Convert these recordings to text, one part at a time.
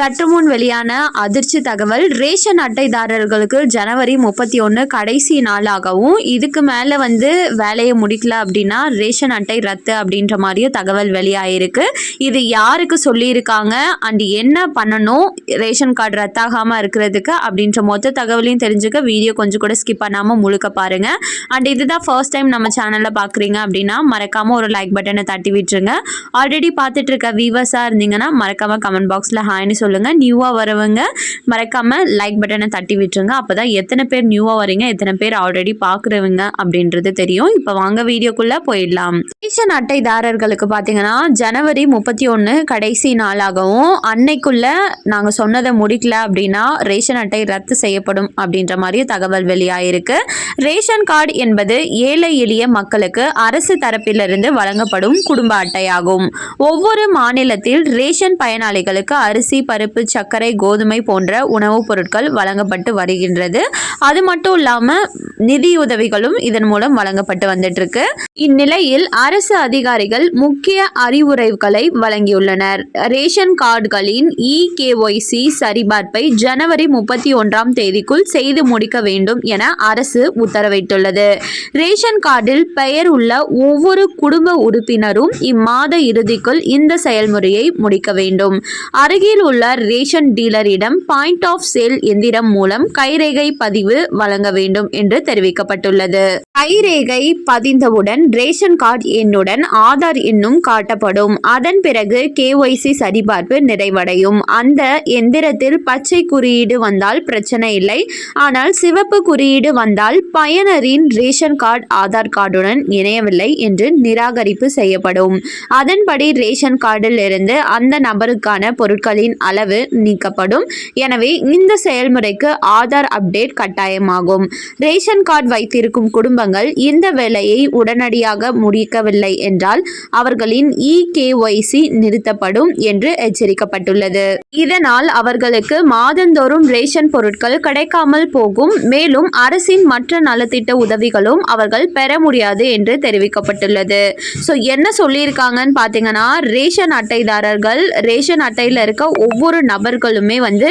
சற்று முன் வெளியான அதிர்ச்சி தகவல் ரேஷன் அட்டைதாரர்களுக்கு ஜனவரி முப்பத்தி ஒன்று கடைசி நாளாகவும் இதுக்கு மேலே வந்து வேலையை முடிக்கல அப்படின்னா ரேஷன் அட்டை ரத்து அப்படின்ற மாதிரியும் தகவல் வெளியாயிருக்கு. இது யாருக்கு சொல்லியிருக்காங்க? அண்ட் என்ன பண்ணணும்? ரேஷன் கார்டு ரத்தாகாமல் இருக்கிறதுக்கு அப்படின்ற மொத்த தகவலையும் தெரிஞ்சுக்க வீடியோ கொஞ்சம் கூட ஸ்கிப் பண்ணாமல் முழுக்க பாருங்கள் அண்ட் இதுதான் ஃபர்ஸ்ட் டைம் நம்ம சேனலில் பார்க்குறீங்க அப்படின்னா மறக்காமல் ஒரு லைக் பட்டனை தட்டி விட்டுருங்க. ஆல்ரெடி பார்த்துட்டு இருக்க வியூவர்ஸாக இருந்தீங்கன்னா மறக்காமல் கமெண்ட் பாக்ஸில் ஹாய்னு சொல்லுங்கள் நியூவாக வரவங்க மறக்காமல் லைக் பட்டனை தட்டி விட்டுருங்க. அப்போ தான் எத்தனை பேர் நியூவாக வரீங்க எத்தனை பேர் ஆல்ரெடி பார்க்குறவங்க அப்படின்றது தெரியும். இப்போ வாங்க வீடியோக்குள்ளே போயிடலாம். ரேஷன் அட்டைதாரர்களுக்கு பார்த்தீங்கன்னா ஜனவரி முப்பத்தி ஒன்று கடைசி நாளாகவும் அன்னைக்குள்ளே நாங்கள் சொன்னதை முடிக்கல அப்படின்னா ரேஷன் அட்டை ரத்து செய்யப்படும் அப்படின்ற மாதிரி தகவல் வெளியாயிருக்கு. ரேஷன் கார்டு என்பது ஏழை எளிய மக்களுக்கு அரசு தரப்பிலிருந்து வழங்கப்படும் குடும்ப அட்டையாகும். ஒவ்வொரு மாநிலத்தில் ரேஷன் பயனாளிகளுக்கு அரிசி பருப்பு சர்க்கரை கோதுமை போன்ற உணவுப் பொருட்கள் வழங்கப்பட்டு வருகின்றது. அது மட்டும் இல்லாமல் நிதியுதவிகளும் இதன் மூலம் வழங்கப்பட்டு வந்துட்டு இருக்கு இந்நிலையில் அரசு அதிகாரிகள் முக்கிய அறிவுரைகளை வழங்கியுள்ளனர். ரேஷன் கார்டுகளின் இ கேஒய்சி சரிபார்ப்பை ஜனவரி முப்பத்தி ஒன்றாம் தேதிக்குள் செய்து முடிக்க வேண்டும் என அரசு உத்தரவிட்டுள்ளது. ரேஷன் கார்டில் பெயர் உள்ள ஒவ்வொரு குடும்ப உறுப்பினரும் இம்மாத இறுதிக்குள் இந்த செயல்முறையை முடிக்க வேண்டும். அருகில் உள்ள ரேஷன் டீலரிடம் பாயிண்ட் ஆஃப் சேல் எந்திரம் மூலம் கைரேகை பதிவு வழங்க வேண்டும் என்று தெரிவிக்கப்பட்டுள்ளது. கைரேகை பதிந்தவுடன் ரேஷன் கார்டு எண்ணுடன் ஆதார் எண்ணும் காட்டப்படும். அதன் பிறகு கேஒய்சி சரிபார்ப்பு நிறைவடையும். அந்த எந்திரத்தில் பச்சை குறியீடு வந்தால் பிரச்சனை இல்லை. ஆனால் சிவப்பு குறியீடு வந்தால் பயனரின் ரேஷன் கார்டு ஆதார் கார்டுடன் இணையவில்லை என்று நிராகரிப்பு செய்யப்படும். அதன்படி ரேஷன் கார்டில் இருந்து அந்த நபருக்கான பொருட்களின் அளவு நீக்கப்படும். எனவே இந்த செயல்முறைக்கு ஆதார் அப்டேட் கட்டாயமாகும். ரேஷன் கார்டு வைத்திருக்கும் குடும்பங்கள் இந்த வேலையை உடனடியாக முடிக்கவில்லை என்றால் அவர்களின் இ கேஒய்சி நிறுத்தப்படும் என்று எச்சரிக்கப்பட்டுள்ளது. இதனால் அவர்களுக்கு மாதந்தோறும் ரேஷன் பொருட்கள் கிடைக்காமல் போகும். மேலும் அரசின் மற்ற நலத்திட்ட உதவிகளும் அவர்கள் பெற முடியாது என்று தெரிவிக்கப்பட்டுள்ளது. ஸோ என்ன சொல்லியிருக்காங்கன்னு பார்த்தீங்கன்னா ரேஷன் அட்டைதாரர்கள் ரேஷன் அட்டையில் இருக்க ஒவ்வொரு ஒவ்வொரு நபர்களுமே வந்து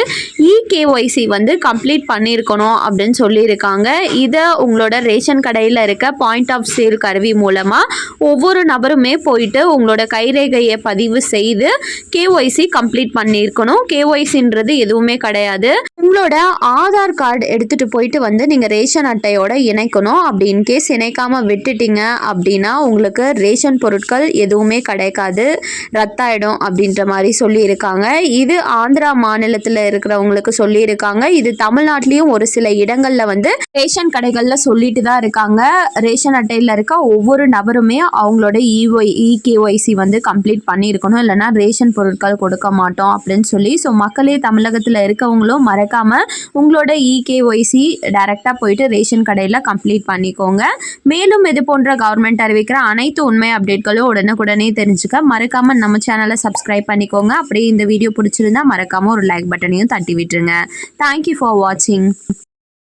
இகேஒய்சி வந்து கம்ப்ளீட் பண்ணியிருக்கணும் அப்படின்னு சொல்லியிருக்காங்க. இதை உங்களோட ரேஷன் கடையில் இருக்க பாயிண்ட் ஆஃப் சேல் கருவி மூலமாக ஒவ்வொரு நபருமே போயிட்டு உங்களோட கைரேகையை பதிவு செய்து கேஒய்சி கம்ப்ளீட் பண்ணியிருக்கணும். கேஒய்சின்றது எதுவுமே கிடையாது. உங்களோட ஆதார் கார்டு எடுத்துகிட்டு போயிட்டு வந்து நீங்கள் ரேஷன் அட்டையோட இணைக்கணும். அப்படி இன்கேஸ் இணைக்காமல் விட்டுட்டீங்க அப்படின்னா உங்களுக்கு ரேஷன் பொருட்கள் எதுவுமே கிடைக்காது. ரத்தாயிடும் அப்படின்ற மாதிரி சொல்லியிருக்காங்க. இது ஆந்திரா மாநிலத்தில் இருக்கிறவங்களுக்கு சொல்லியிருக்காங்க. இது தமிழ்நாட்டிலையும் ஒரு சில இடங்களில் வந்து ரேஷன் கடைகளில் சொல்லிட்டு தான் இருக்காங்க. ரேஷன் அட்டையில் இருக்க ஒவ்வொரு நபருமே அவங்களோட இஒய் இகேஒய்சி வந்து கம்ப்ளீட் பண்ணியிருக்கணும். இல்லைன்னா ரேஷன் பொருட்கள் கொடுக்க மாட்டோம் அப்படின்னு சொல்லி. ஸோ மக்களே தமிழகத்தில் இருக்கவங்களும் மறக்காமல் உங்களோட இகேஒய்சி டைரெக்டாக போயிட்டு ரேஷன் கடையில் கம்ப்ளீட் பண்ணிக்கோங்க. மேலும் இது போன்ற கவர்மெண்ட் அறிவிக்கிற அனைத்து உண்மை அப்டேட்களும் உடனுக்குடனே தெரிஞ்சுக்க மறக்காமல் நம்ம சேனலை சப்ஸ்கிரைப் பண்ணிக்கோங்க. அப்படியே இந்த வீடியோ பிடிச்சிருக்கு பிடிச்சிருந்தா மறக்காம ஒரு லைக் பட்டனையும் தட்டி விட்டுருங்க. தேங்க்யூ ஃபார் வாட்சிங்